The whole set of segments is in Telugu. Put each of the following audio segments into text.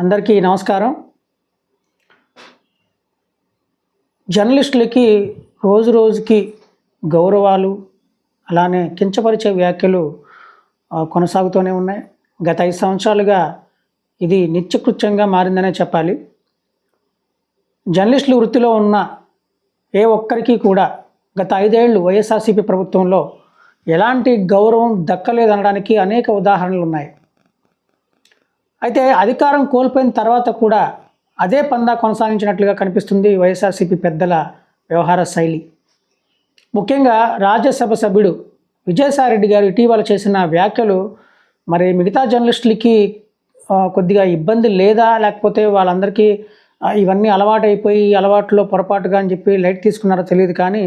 అందరికీ నమస్కారం. జర్నలిస్టులకి రోజు రోజుకి గౌరవాలు అలానే కించపరిచే వ్యాఖ్యలు కొనసాగుతూనే ఉన్నాయి. గత ఐదు సంవత్సరాలుగా ఇది నిత్యకృత్యంగా మారిందనే చెప్పాలి. జర్నలిస్టులు వృత్తిలో ఉన్న ఏ ఒక్కరికి కూడా గత ఐదేళ్ళు వైఎస్ఆర్సీపీ ప్రభుత్వంలో ఎలాంటి గౌరవం దక్కలేదనడానికి అనేక ఉదాహరణలు ఉన్నాయి అయితే అధికారం కోల్పోయిన తర్వాత కూడా అదే పందా కొనసాగించినట్లుగా కనిపిస్తుంది వైఎస్ఆర్సీపీ పెద్దల వ్యవహార శైలి. ముఖ్యంగా రాజ్యసభ సభ్యుడు విజయసాయిరెడ్డి గారు ఇటీవల చేసిన వ్యాఖ్యలు మరి మిగతా జర్నలిస్టులకి కొద్దిగా ఇబ్బంది లేదా? లేకపోతే వాళ్ళందరికీ ఇవన్నీ అలవాటైపోయి ఈ అలవాట్లో పొరపాటుగా అని చెప్పి లైట్ తీసుకున్నారో తెలియదు కానీ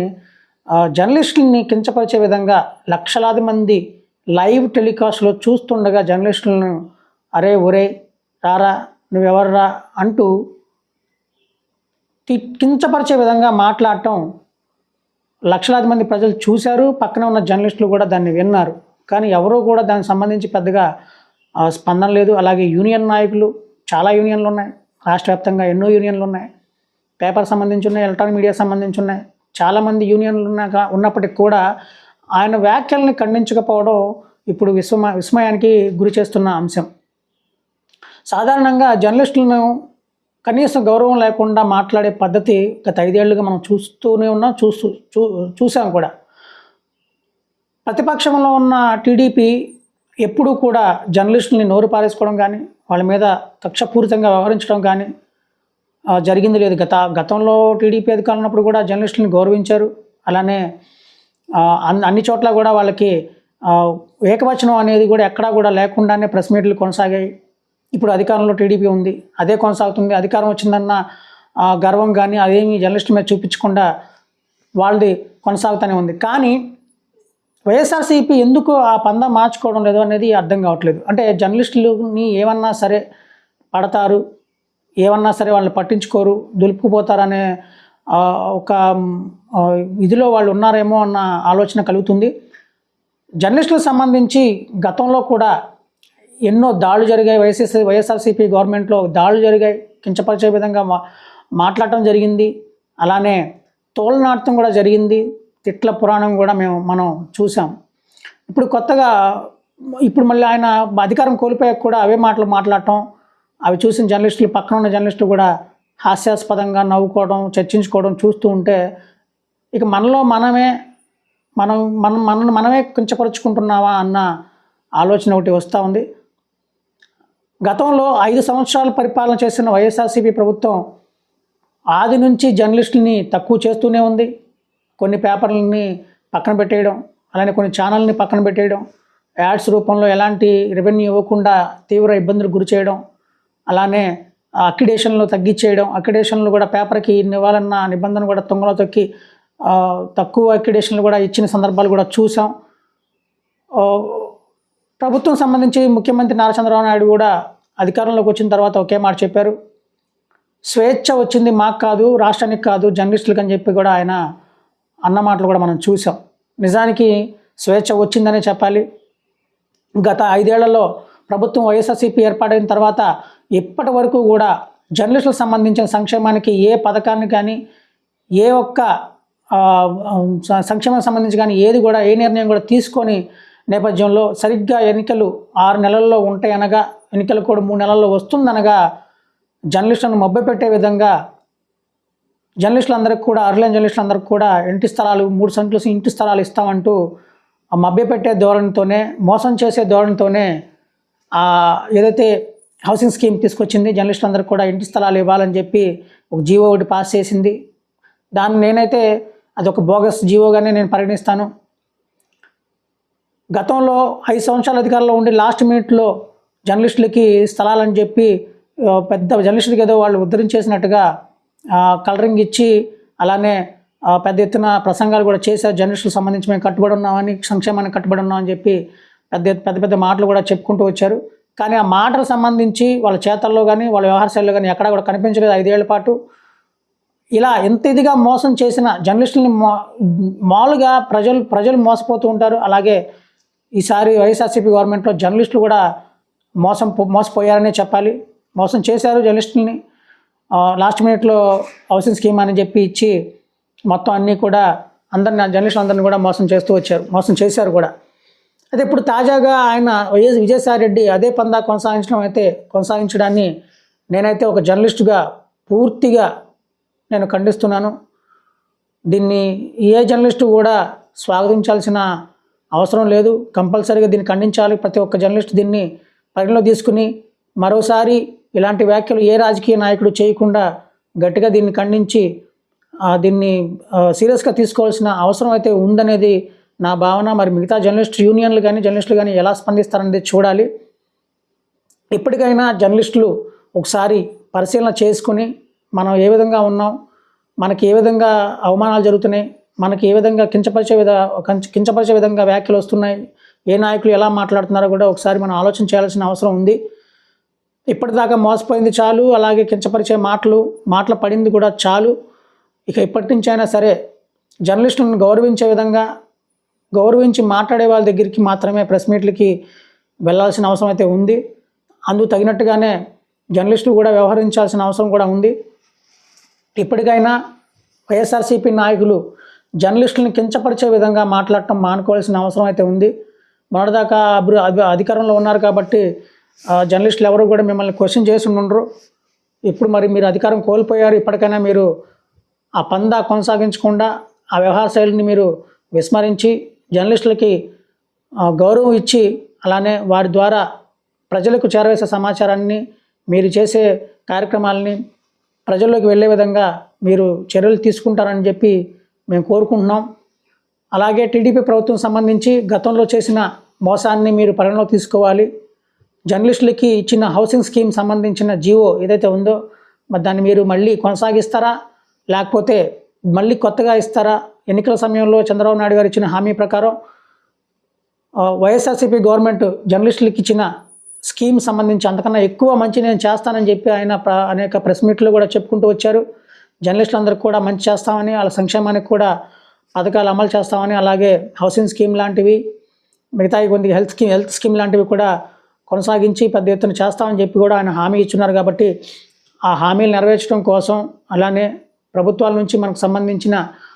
ఆ, జర్నలిస్టులని కించపరిచే విధంగా లక్షలాది మంది లైవ్ టెలికాస్ట్లో చూస్తుండగా జర్నలిస్టులను అరే ఒరే రారా నువ్వెవర్రా అంటూ కించపరిచే విధంగా మాట్లాడటం లక్షలాది మంది ప్రజలు చూశారు. పక్కన ఉన్న జర్నలిస్టులు కూడా దాన్ని విన్నారు. కానీ ఎవరూ కూడా దానికి సంబంధించి పెద్దగా స్పందన లేదు. అలాగే యూనియన్ నాయకులు చాలా యూనియన్లు ఉన్నాయి. రాష్ట్ర వ్యాప్తంగా ఎన్నో యూనియన్లు ఉన్నాయి. పేపర్ సంబంధించి ఉన్నాయి ఎలక్ట్రానిక్ మీడియా సంబంధించి ఉన్నాయి. చాలామంది యూనియన్లు ఉన్నాక ఉన్నప్పటికీ కూడా ఆయన వ్యాఖ్యల్ని ఖండించకపోవడం ఇప్పుడు విస్మ విస్మయానికి గురి చేస్తున్న అంశం. సాధారణంగా జర్నలిస్టులను కనీసం గౌరవం లేకుండా మాట్లాడే పద్ధతి గత ఐదేళ్ళుగా మనం చూస్తూనే ఉన్నాం చూస్తూ చూ చూసాం కూడా. ప్రతిపక్షంలో ఉన్న టీడీపీ ఎప్పుడూ కూడా జర్నలిస్టుల్ని నోరు పారేసుకోవడం కానీ వాళ్ళ మీద కక్షపూరితంగా వ్యవహరించడం కానీ జరిగింది లేదు. గత గతంలో టీడీపీ అధికారులు ఉన్నప్పుడు కూడా జర్నలిస్టులను గౌరవించారు. అలానే అన్- అన్ని చోట్ల కూడా వాళ్ళకి ఏకవచనం అనేది కూడా ఎక్కడా కూడా లేకుండానే ప్రెస్ మీట్లు కొనసాగాయి. ఇప్పుడు అధికారంలో టీడీపీ ఉంది. అదే కొనసాగుతుంది. అధికారం వచ్చిందన్న ఆ, గర్వం కానీ అదేమి జర్నలిస్ట్ మీద చూపించకుండా వాళ్ళది కొనసాగుతూనే ఉంది. కానీ వైఎస్ఆర్సీపీ ఎందుకు ఆ పందా మార్చుకోవడం లేదు అనేది అర్థం కావట్లేదు. అంటే జర్నలిస్టులని ఏమన్నా సరే పడతారు ఏమన్నా సరే వాళ్ళని పట్టించుకోరు దులుపుకుపోతారనే ఒక ఇదిలో వాళ్ళు ఉన్నారేమో అన్న ఆలోచన కలుగుతుంది. జర్నలిస్టులకు సంబంధించి గతంలో కూడా ఎన్నో దాడులు జరిగాయి. వైఎస్ఎస్ వైఎస్ఆర్సీపీ గవర్నమెంట్లో దాడులు జరిగాయి. కించపరిచే విధంగా మా మాట్లాడటం జరిగింది. అలానే తోలనాటం కూడా జరిగింది. తిట్ల పురాణం కూడా మేము మనం చూసాం ఇప్పుడు కొత్తగా ఇప్పుడు మళ్ళీ ఆయన అధికారం కోల్పోయాక కూడా అవే మాటలు మాట్లాడటం అవి చూసిన జర్నలిస్టులు పక్కన ఉన్న జర్నలిస్టులు కూడా హాస్యాస్పదంగా నవ్వుకోవడం చర్చించుకోవడం చూస్తూ ఉంటే ఇక మనలో మనమే మనం మనం మనం మనమే కించపరుచుకుంటున్నావా అన్న ఆలోచన ఒకటి వస్తూ ఉంది. గతంలో ఐదు సంవత్సరాలు పరిపాలన చేసిన వైఎస్ఆర్సీపీ ప్రభుత్వం ఆది నుంచి జర్నలిస్టులని తక్కువ చేస్తూనే ఉంది. కొన్ని పేపర్లని పక్కన పెట్టేయడం అలానే కొన్ని ఛానల్ని పక్కన పెట్టేయడం యాడ్స్ రూపంలో ఎలాంటి రెవెన్యూ ఇవ్వకుండా తీవ్ర ఇబ్బందులకు గురి చేయడం అలానే అక్రిడేషన్లు తగ్గించేయడం అక్రిడేషన్లు కూడా పేపర్కి ఇవ్వాలన్న నిబంధన కూడా తొంగలో తొక్కి తక్కువ అక్రిడేషన్లు కూడా ఇచ్చిన సందర్భాలు కూడా చూసాం. ప్రభుత్వం సంబంధించి ముఖ్యమంత్రి నారా చంద్రబాబు నాయుడు కూడా అధికారంలోకి వచ్చిన తర్వాత ఒకే మాట చెప్పారు. స్వేచ్ఛ వచ్చింది మాకు కాదు రాష్ట్రానికి కాదు జర్నలిస్టులకు అని చెప్పి కూడా ఆయన అన్న మాటలు కూడా మనం చూసాం. నిజానికి స్వేచ్ఛ వచ్చిందనే చెప్పాలి. గత ఐదేళ్ళలో ప్రభుత్వం వైఎస్ఆర్సీపీ ఏర్పాటైన తర్వాత ఇప్పటి వరకు కూడా జర్నలిస్టులకు సంబంధించిన సంక్షేమానికి ఏ పథకాన్ని కానీ ఏ ఒక్క సంక్షేమానికి సంబంధించి కానీ ఏది కూడా ఏ నిర్ణయం కూడా తీసుకొని నేపథ్యంలో సరిగ్గా ఎన్నికలు ఆరు నెలల్లో ఉంటాయనగా ఎన్నికలు కూడా మూడు నెలల్లో వస్తుందనగా జర్నలిస్టులను మభ్యపెట్టే విధంగా జర్నలిస్టులందరికీ కూడా అర్లైన్ జర్నలిస్టులందరికీ కూడా ఇంటి స్థలాలు మూడు సెంట్లు ఇంటి స్థలాలు ఇస్తామంటూ ఆ మభ్యపెట్టే ధోరణితోనే మోసం చేసే ధోరణితోనే ఆ ఏదైతే హౌసింగ్ స్కీమ్ తీసుకొచ్చింది జర్నలిస్టులందరికీ కూడా ఇంటి స్థలాలు ఇవ్వాలని చెప్పి ఒక జీవో ఒకటి పాస్ చేసింది. దాన్ని నేనైతే అది ఒక బోగస్ జీవోగానే నేను పరిగణిస్తాను. గతంలో ఐదు సంవత్సరాల అధికారంలో ఉండి లాస్ట్ మినిట్లో జర్నలిస్టులకి స్థలాలని చెప్పి పెద్ద జర్నలిస్టులకి ఏదో వాళ్ళు ఉద్ధరించేసినట్టుగా కలరింగ్ ఇచ్చి అలానే పెద్ద ఎత్తున ప్రసంగాలు కూడా చేశారు జర్నలిస్టులకు సంబంధించి మేము కట్టుబడి ఉన్నామని సంక్షేమానికి కట్టుబడి ఉన్నామని చెప్పి పెద్ద పెద్ద పెద్ద మాటలు కూడా చెప్పుకుంటూ వచ్చారు. కానీ ఆ మాటలకు సంబంధించి వాళ్ళ చేతల్లో కానీ వాళ్ళ వ్యవహార శైలిలో కానీ ఎక్కడా కూడా కనిపించలేదు ఐదేళ్ళ పాటు. ఇలా ఎంత ఇదిగా మోసం చేసిన జర్నలిస్టులని మా మామూలుగా ప్రజలు ప్రజలు మోసపోతూ ఉంటారు. అలాగే ఈసారి వైఎస్ఆర్సీపీ గవర్నమెంట్లో జర్నలిస్టులు కూడా మోసం మోసపోయారనే చెప్పాలి. మోసం చేశారు జర్నలిస్టుల్ని. లాస్ట్ మినిట్లో హౌసింగ్ స్కీమ్ అని చెప్పి ఇచ్చి మొత్తం అన్నీ కూడా అందరిని జర్నలిస్టులు అందరిని కూడా మోసం చేస్తూ వచ్చారు. మోసం చేశారు కూడా. అయితే ఇప్పుడు తాజాగా ఆయన వైఎస్ విజయసాయి రెడ్డి అదే పందా కొనసాగించడం అయితే కొనసాగించడాన్ని నేనైతే ఒక జర్నలిస్టుగా పూర్తిగా నేను ఖండిస్తున్నాను. దీన్ని ఏ జర్నలిస్టు కూడా స్వాగతించాల్సిన అవసరం లేదు. కంపల్సరీగా దీన్ని ఖండించాలి. ప్రతి ఒక్క జర్నలిస్ట్ దీన్ని పరిగణలో తీసుకుని మరోసారి ఇలాంటి వ్యాఖ్యలు ఏ రాజకీయ నాయకుడు చేయకుండా గట్టిగా దీన్ని ఖండించి దీన్ని సీరియస్గా తీసుకోవాల్సిన అవసరం అయితే ఉందనేది నా భావన. మరి మిగతా జర్నలిస్ట్ యూనియన్లు కానీ జర్నలిస్టులు కానీ ఎలా స్పందిస్తారనేది చూడాలి. ఇప్పటికైనా జర్నలిస్టులు ఒకసారి పరిశీలన చేసుకుని మనం ఏ విధంగా ఉన్నాం మనకి ఏ విధంగా అవమానాలు జరుగుతున్నాయి మనకి ఏ విధంగా కించపరిచే విధ కించపరిచే విధంగా వ్యాఖ్యలు వస్తున్నాయి ఏ నాయకులు ఎలా మాట్లాడుతున్నారో కూడా ఒకసారి మనం ఆలోచన చేయాల్సిన అవసరం ఉంది. ఇప్పటిదాకా మోసపోయింది చాలు అలాగే కించపరిచే మాటలు మాటలు పడింది కూడా చాలు. ఇక ఇప్పటి నుంచి అయినా సరే జర్నలిస్టులను గౌరవించే విధంగా గౌరవించి మాట్లాడే వాళ్ళ దగ్గరికి మాత్రమే ప్రెస్ మీట్లకి వెళ్ళాల్సిన అవసరం అయితే ఉంది. అందుకు తగినట్టుగానే జర్నలిస్టులు కూడా వ్యవహరించాల్సిన అవసరం కూడా ఉంది. ఇప్పటికైనా వైఎస్ఆర్సీపీ నాయకులు జర్నలిస్టులను కించపరిచే విధంగా మాట్లాడటం మానుకోవాల్సిన అవసరం అయితే ఉంది. మొన్నటిదాకా అభి అభి- అధికారంలో ఉన్నారు కాబట్టి జర్నలిస్టులు ఎవరు కూడా మిమ్మల్ని క్వశ్చన్ చేసి ఉండరు. ఇప్పుడు మరి మీరు అధికారం కోల్పోయారు ఇప్పటికైనా మీరు ఆ పందా కొనసాగించకుండా ఆ వ్యవహార శైలిని మీరు విస్మరించి జర్నలిస్టులకి గౌరవం ఇచ్చి అలానే వారి ద్వారా ప్రజలకు చేరవేసే సమాచారాన్ని మీరు చేసే కార్యక్రమాలని ప్రజల్లోకి వెళ్ళే విధంగా మీరు చర్యలు తీసుకుంటారని చెప్పి మేము కోరుకుంటున్నాం. అలాగే టీడీపీ ప్రభుత్వం సంబంధించి గతంలో చేసిన మోసాన్ని మీరు పరిగణలో తీసుకోవాలి. జర్నలిస్టులకి ఇచ్చిన హౌసింగ్ స్కీమ్ సంబంధించిన జీవో ఏదైతే ఉందో మరి దాన్ని మీరు మళ్ళీ కొనసాగిస్తారా? లేకపోతే మళ్ళీ కొత్తగా ఇస్తారా? ఎన్నికల సమయంలో చంద్రబాబు నాయుడు గారు ఇచ్చిన హామీ ప్రకారం వైఎస్ఆర్సీపీ గవర్నమెంట్ జర్నలిస్టులకి ఇచ్చిన స్కీమ్ సంబంధించి అంతకన్నా ఎక్కువ మంచి నేను చేస్తానని చెప్పి ఆయన ప్ర అనేక ప్రెస్ మీట్లు కూడా చెప్పుకుంటూ వచ్చారు. జర్నలిస్టులందరికీ కూడా మంచి చేస్తామని వాళ్ళ సంక్షేమానికి కూడా పథకాలు అమలు చేస్తామని అలాగే హౌసింగ్ స్కీమ్ లాంటివి మిగతా కొన్ని హెల్త్ స్కీమ్ హెల్త్ స్కీమ్ లాంటివి కూడా కొనసాగించి పెద్ద ఎత్తున చేస్తామని చెప్పి కూడా ఆయన హామీ ఇచ్చున్నారు కాబట్టి ఆ హామీలు నెరవేర్చడం కోసం అలానే ప్రభుత్వాల నుంచి మనకు సంబంధించిన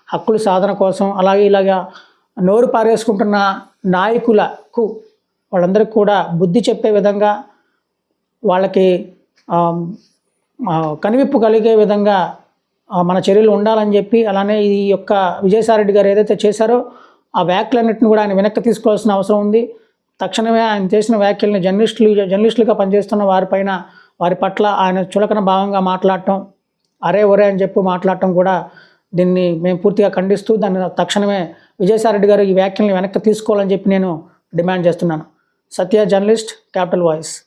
హక్కుల సాధన కోసం అలాగే ఇలాగా నోరు పారేసుకుంటున్న నాయకులకు వాళ్ళందరికీ కూడా బుద్ధి చెప్పే విధంగా వాళ్ళకి ఆమ్, కనువిప్పు కలిగే విధంగా మన చర్యలు ఉండాలని చెప్పి అలానే ఈ యొక్క విజయసాయిరెడ్డి గారు ఏదైతే చేశారో ఆ వ్యాఖ్యలన్నింటిని కూడా ఆయన వెనక్కి తీసుకోవాల్సిన అవసరం ఉంది. తక్షణమే ఆయన చేసిన వ్యాఖ్యల్ని జర్నలిస్టులు జర్నలిస్టులుగా పనిచేస్తున్న వారిపైన వారి పట్ల ఆయన చులకన భావంగా మాట్లాడటం అరే ఒరే అని చెప్పి మాట్లాడటం కూడా దీన్ని మేము పూర్తిగా ఖండిస్తూ దాన్ని తక్షణమే విజయసాయిరెడ్డి గారు ఈ వ్యాఖ్యల్ని వెనక్కి తీసుకోవాలని చెప్పి నేను డిమాండ్ చేస్తున్నాను. Satya journalist capital voice.